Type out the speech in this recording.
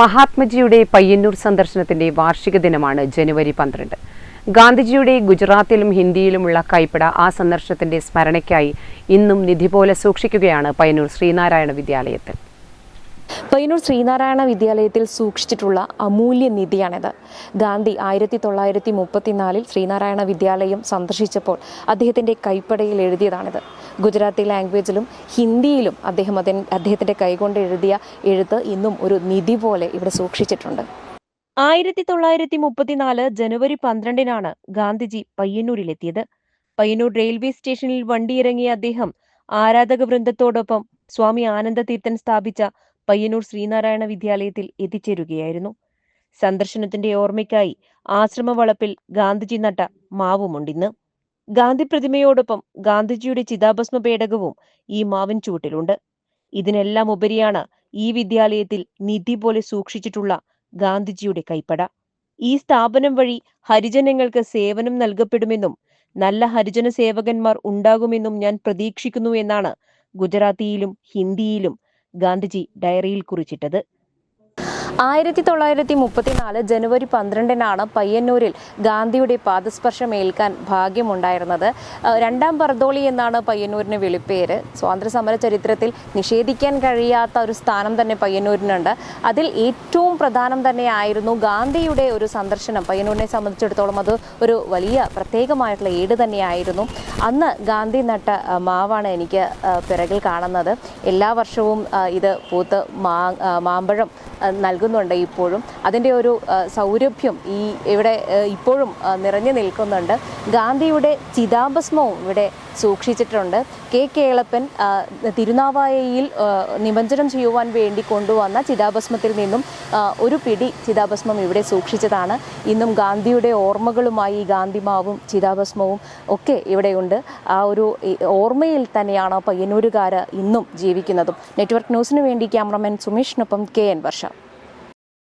മഹാത്മജിയുടെ പയ്യന്നൂർ സന്ദർശനത്തിന്റെ വാർഷിക ദിനമാണ് ജനുവരി പന്ത്രണ്ട്. ഗാന്ധിജിയുടെ ഗുജറാത്തിലും ഹിന്ദിയിലുമുള്ള കൈപ്പട ആ സന്ദർശനത്തിന്റെ സ്മരണയ്ക്കായി ഇന്നും നിധി പോലെ സൂക്ഷിക്കുകയാണ് പയ്യന്നൂർ ശ്രീനാരായണ വിദ്യാലയത്തിൽ. പയ്യന്നൂർ ശ്രീനാരായണ വിദ്യാലയത്തിൽ സൂക്ഷിച്ചിട്ടുള്ള അമൂല്യ നിധിയാണിത്. ഗാന്ധി ആയിരത്തി തൊള്ളായിരത്തി മുപ്പത്തിനാലിൽ ശ്രീനാരായണ വിദ്യാലയം സന്ദർശിച്ചപ്പോൾ അദ്ദേഹത്തിന്റെ കൈപ്പടയിൽ എഴുതിയതാണിത്. ഗുജറാത്തി ലാംഗ്വേജിലും ഹിന്ദിയിലും അദ്ദേഹം അതിന് അദ്ദേഹത്തിന്റെ കൈകൊണ്ട് എഴുതിയ എഴുത്ത് ഇന്നും ഒരു നിധി പോലെ ഇവിടെ സൂക്ഷിച്ചിട്ടുണ്ട്. ആയിരത്തി തൊള്ളായിരത്തി മുപ്പത്തിനാല് ജനുവരി പന്ത്രണ്ടിനാണ് ഗാന്ധിജി പയ്യന്നൂരിലെത്തിയത്. പയ്യന്നൂർ റെയിൽവേ സ്റ്റേഷനിൽ വണ്ടിയിറങ്ങിയ അദ്ദേഹം ആരാധക വൃന്ദത്തോടൊപ്പം സ്വാമി ആനന്ദതീർത്ഥൻ സ്ഥാപിച്ച പയ്യന്നൂർ ശ്രീനാരായണ വിദ്യാലയത്തിൽ എത്തിച്ചേരുകയായിരുന്നു. സന്ദർശനത്തിന്റെ ഓർമ്മയ്ക്കായി ആശ്രമവളപ്പിൽ ഗാന്ധിജി നട്ട മാവുമുണ്ടിന്ന് ഗാന്ധി പ്രതിമയോടൊപ്പം ഗാന്ധിജിയുടെ ചിതാഭസ്മ പേടകവും ഈ മാവിൻ ചുവട്ടിലുണ്ട്. ഇതിനെല്ലാം ഉപരിയാണ് ഈ വിദ്യാലയത്തിൽ നിധി പോലെ സൂക്ഷിച്ചിട്ടുള്ള ഗാന്ധിജിയുടെ കൈപ്പട. ഈ സ്ഥാപനം വഴി ഹരിജനങ്ങൾക്ക് സേവനം നൽകപ്പെടുമെന്നും നല്ല ഹരിജന സേവകന്മാർ ഉണ്ടാകുമെന്നും ഞാൻ പ്രതീക്ഷിക്കുന്നു എന്നാണ് ഗുജറാത്തിയിലും ഹിന്ദിയിലും ഗാന്ധിജി ഡയറിയിൽ കുറിച്ചിട്ടത്. ആയിരത്തി തൊള്ളായിരത്തി മുപ്പത്തിനാല് ജനുവരി പന്ത്രണ്ടിനാണ് പയ്യന്നൂരിൽ ഗാന്ധിയുടെ പാദസ്പർശം ഏൽക്കാൻ ഭാഗ്യമുണ്ടായിരുന്നത്. രണ്ടാം ബർദോളി എന്നാണ് പയ്യന്നൂരിന് വിളിപ്പേര്. സ്വാതന്ത്ര്യസമര ചരിത്രത്തിൽ നിഷേധിക്കാൻ കഴിയാത്ത ഒരു സ്ഥാനം തന്നെ പയ്യന്നൂരിനുണ്ട്. അതിൽ ഏറ്റവും പ്രധാനം തന്നെയായിരുന്നു ഗാന്ധിയുടെ ഒരു സന്ദർശനം. പയ്യന്നൂരിനെ സംബന്ധിച്ചിടത്തോളം അത് ഒരു വലിയ പ്രത്യേകമായിട്ടുള്ള ഏട് തന്നെയായിരുന്നു. അന്ന് ഗാന്ധി നട്ട മാവാണ് എനിക്ക് പിറകിൽ കാണുന്നത്. എല്ലാ വർഷവും ഇത് പൂത്ത് മാമ്പഴം അഹ് നൽകുന്നുണ്ട് ഇപ്പോഴും. അതിന്റെ ഒരു സൗരഭ്യം ഈ ഇവിടെ ഇപ്പോഴും നിറഞ്ഞു നിൽക്കുന്നുണ്ട്. ഗാന്ധിയുടെ ചിതാഭസ്മവും ഇവിടെ സൂക്ഷിച്ചിട്ടുണ്ട്. കെ. കേളപ്പൻ തിരുനാവായയിൽ നിമഞ്ജനം ചെയ്യുവാൻ വേണ്ടി കൊണ്ടുവന്ന ചിതാഭസ്മത്തിൽ നിന്നും ഒരു പിടി ചിതാഭസ്മം ഇവിടെ സൂക്ഷിച്ചതാണ്. ഇന്നും ഗാന്ധിയുടെ ഓർമ്മകളുമായി ഗാന്ധിമാവും ചിതാഭസ്മവും ഒക്കെ ഇവിടെയുണ്ട്. ആ ഒരു ഓർമ്മയിൽ തന്നെയാണ് പയ്യന്നൂരുകാർ ഇന്നും ജീവിക്കുന്നതും. നെറ്റ്വർക്ക് ന്യൂസിന് വേണ്ടി ക്യാമറമാൻ സുമേഷിനൊപ്പം കെ. എൻ. വർഷ.